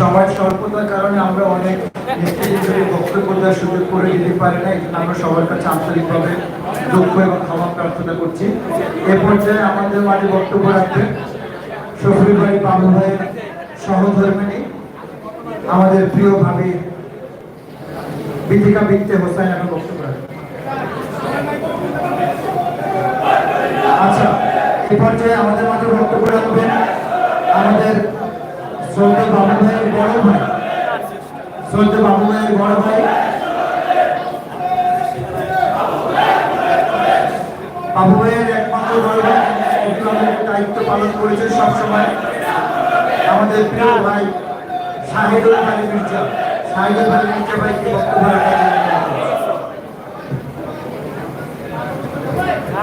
সময় স্বল্পতার কারণে আমরা অনেক বক্তব্য দেওয়ার সুযোগ করে দিতে পারি না আমরা সবার কাছে আন্তরিকভাবে দুঃখ এবং ক্ষমা প্রার্থনা করছি। এ পর্যায়ে আমাদের মাঝে বক্তব্য রাখবেন শফির ভাই, বাবু ভাইয়ের সহধর্মিনী, আমাদের প্রিয় ভাবি বিদিকা বিনতে হোসেন এখন বক্তব্য আচ্ছা এই পর্যায়ে আমাদের মাঝে বক্তব্য রাখবেন আমাদের সৈয়দ বাবু ভাইয়ের বড় ভাই। সৈয়দ বাবু ভাইয়ের বড় ভাই। বাবু ভাইয়ের একমাত্র বড় ভাই দায়িত্ব পালন করেছেন সবসময়। আমাদের প্রিয় ভাই শাহিদুল ভাই মির্জা। শাহিদুল ভাই মির্জা ভাইকে বক্তব্য রাখার জন্য অনুরোধ করছি।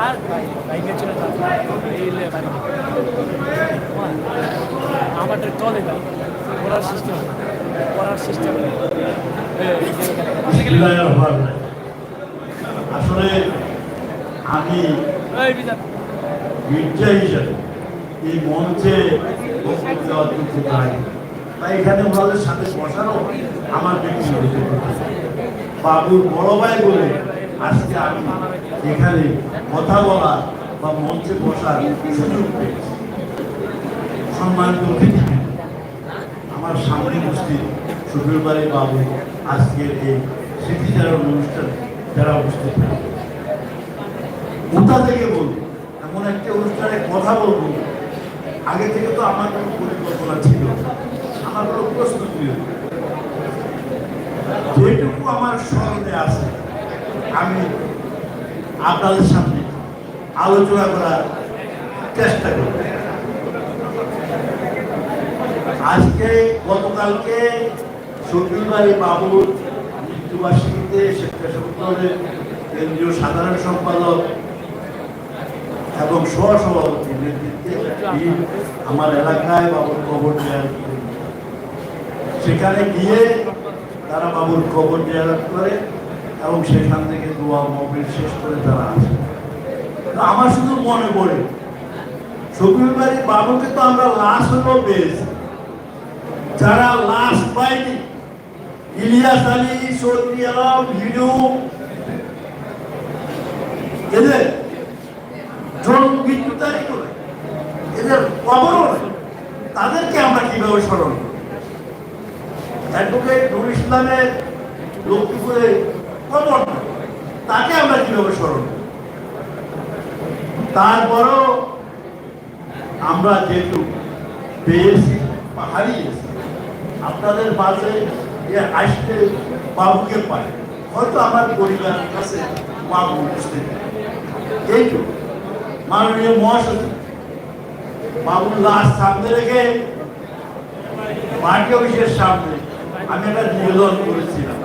আর ভাই বাইকে চলে যাবে এলে বাড়ি আমাদের চলে ভাই পড়ার সিস্টেম পড়ার আসলে আমি মির্জা হিসেবে এই মঞ্চে তাই এখানে ওনাদের সাথে বসানো আমার ব্যক্তিগত। বাবুর বড় ভাই বলে আজকে আমি এখানে কথা বলা বা মঞ্চে বসার সুযোগ পেয়েছি সম্মানিত অতিথি আমার সামনে উপস্থিত বাড়ি বাবু আজকের এই স্মৃতিচারণ অনুষ্ঠানে যারা উপস্থিত কোথা থেকে বলব? এমন একটা অনুষ্ঠানে কথা বলব। আগে থেকে তো আমার কোনো পরিকল্পনা ছিল আমার কোনো প্রস্তুতি নেই। যেটুকু আমার স্মরণে আছে, আমি আপনাদের সামনে আলোচনা করার চেষ্টা করব আজকে গতকালকে শকিলবাড়ি বাবুর মৃত্যুবার্ষিকীতে স্বেচ্ছাসেবকের কেন্দ্রীয় সাধারণ সম্পাদক এবং সহসভাপতির নেতৃত্বে আমার এলাকায় বাবুর কবর সেখানে গিয়ে তারা বাবুর কবর দেওয়ার করে এবং সেখান থেকে দোয়া মবিল শেষ করে তারা আসে। আমার শুধু মনে পড়ে শকুল বাবুকে তো আমরা লাশ হলেও পেয়েছি। যারা লাশ পায়নি, ইলিয়াস আলী চৌধুরী আলম হিডু এদের জন করে এদের তাদেরকে আমরা কীভাবে স্মরণ অ্যাডভোকেট নুর ইসলামের লক্ষ্মীপুরে কবর। তাকে আমরা কীভাবে স্মরণ তারপরও আমরা যেহেতু পেয়েছি হারিয়েছি আপনাদের মাঝে আসতে বাবুকে পাই হয়তো আমার পরিবারের কাছে বাবু উপস্থিত। এইটুকু মাননীয় মহাসচিব, বাবুর লাশ সামনে রেখে পার্টি অফিসের সামনে আমি একটা নিবেদন করেছিলাম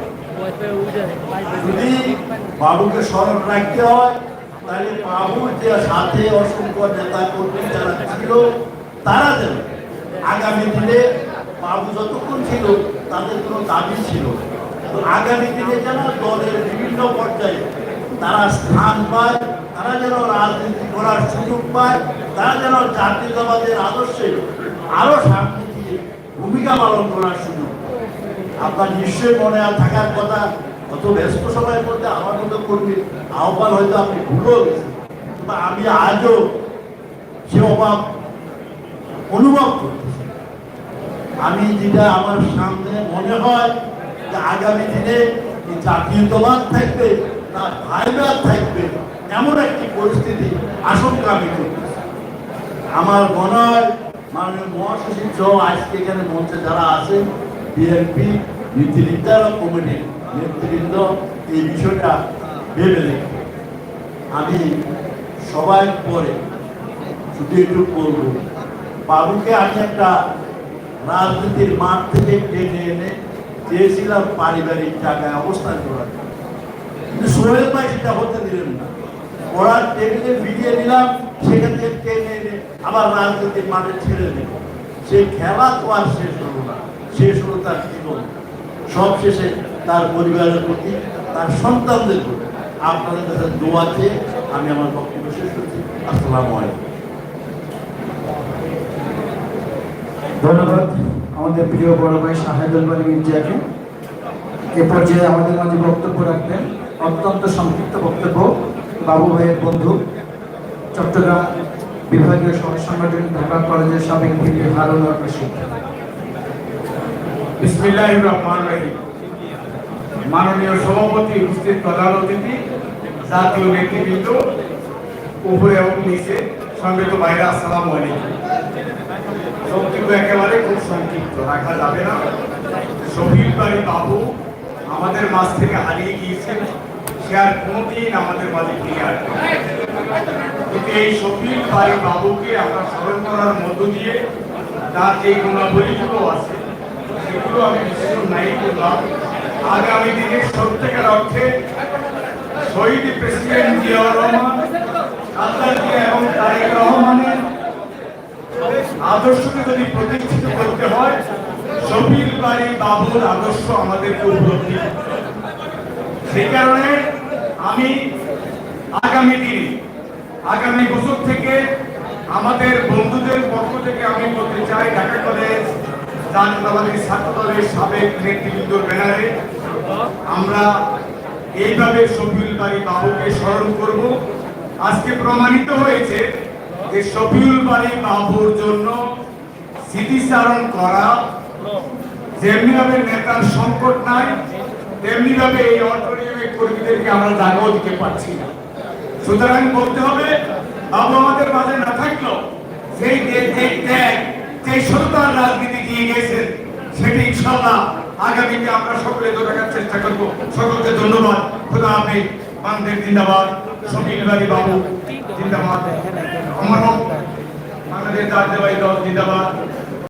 যদি বাবুকে স্মরণ রাখতে হয়, তাহলে বাবুর যে সাথে অসংখ্য নেতা কর্মী যারা ছিল, তারা যেন আগামী দিনে বাবু যতক্ষণ ছিল, তাদের কোনো দাবি ছিল আগামী দিনে যেন দলের বিভিন্ন পর্যায়ে তারা স্থান পায়, তারা যেন রাজনীতি করার সুযোগ পায়, তারা যেন জাতীয়তাবাদের আদর্শে আরও সামনে দিয়ে ভূমিকা পালন করার সুযোগ আপনার নিশ্চয়ই মনে আর থাকার কথা, অত ব্যস্ত সময়ের মধ্যে আমার মতো কর্মীর আহ্বান হয়তো আপনি ভুলেও গেছেন। আমি আজও সে অভাব অনুভব করতেছি আমি যেটা আমার সামনে মনে হয় যে আগামী দিনে জাতীয়তাবাদ থাকবে না ভাইবাদ থাকবে, এমন একটি পরিস্থিতি আশঙ্কা আমি করতেছি। আমার মনে হয় মাননীয় মহাসচিব সহ আজকে এখানে মঞ্চে যারা আছেন বিএনপি নীতি কমিটির নেতৃবৃন্দ এই বিষয়টা ভেবে দেখবে আমি সবাই পরে শুধু একটু বলব বাবুকে আমি একটা রাজনীতির মাঠ থেকে টেনে এনে চেয়েছিলাম পারিবারিক জায়গায় অবস্থান করার। কিন্তু সোহেল ভাই সেটা হতে দিলেন না। পড়ার টেবিলে ভিড়িয়ে দিলাম, সেখান থেকে টেনে এনে আবার রাজনীতির মাঠে ছেড়ে দিল সেই খেলা তো আর শেষ হলো না, শেষ হলো তার জীবন। সব শেষে তার পরিবারের প্রতি, তার সন্তানদের প্রতি। আপনাদের কাছে দোয়াতে আমি আমার বক্তব্য শেষ করছি। আসসালামু আলাইকুম। ধন্যবাদ আমাদের প্রিয় বড় ভাই শাহেদুল বাড়ি মির্জাকে এ পর্যায়ে আমাদের মাঝে বক্তব্য রাখবেন অত্যন্ত সংক্ষিপ্ত বক্তব্য বাবু ভাইয়ের বন্ধু, চট্টগ্রাম বিভাগীয় সহ সংগঠন ঢাকা কলেজের সাবেক ভিপি হারুন রশিদ মাননীয় সভাপতি, উপস্থিত প্রধান অতিথি, জাতীয় নেতৃবৃন্দ, উপরে এবং নিচে সংগীত বাইরে, আসসালাম আলাইকুম। একেবারে খুব সংক্ষিপ্ত, রাখা যাবে না। শহীদ বাড়ি বাবু, আমাদের মাঝ থেকে হারিয়ে গিয়েছেন। সে আর কোনোদিন আমাদের মাঝে ফিরে আসবে কিন্তু এই শফিল বাড়ি বাবুকে আমরা স্মরণ করার মধ্য দিয়ে তার যে গুণাবলীগুলো আছে, সেগুলো আমি বিশেষ নাই করলাম আগামী দিনে সত্যিকার অর্থে শহীদ প্রেসিডেন্ট জিয়াউর রহমান আদর্শকে যদি প্রতিষ্ঠিত করতে হয় শফিল বাড়ি বাবুর আদর্শ আমাদেরকে উপলব্ধি সেই কারণে আমি আগামী দিনে, আগামী বছর থেকে আমাদের বন্ধুদের পক্ষ থেকে আমি বলতে চাই, ঢাকা কলেজ জাতীয়তাবাদী ছাত্র দলের সাবেক নেতৃবৃন্দর ব্যানারে, আমরা এইভাবে শফিউল বাড়ি বাবুকে স্মরণ করব। আজকে প্রমাণিত হয়েছে যে বাড়ি জন্য স্মৃতিচারণ করা। নেতার সংকট নাই এই কর্মীদেরকে আমরা দিতে পারছি না। সুতরাং বলতে হবে আমাদের মাঝে না সেই ত্যাগ, যে রাজনীতি দিয়ে গেছেন, সেটি ইনশাল্লাহ আগামীতে আমরা সকলে চেষ্টা করব। সকলকে ধন্যবাদ। খোদা আপনি বাংলাদেশ জিন্দাবাদ। শফিক বাড়ি বাবু জিন্দাবাদ। আমার বাংলাদেশ জাতীয়বাদী দল জিন্দাবাদ।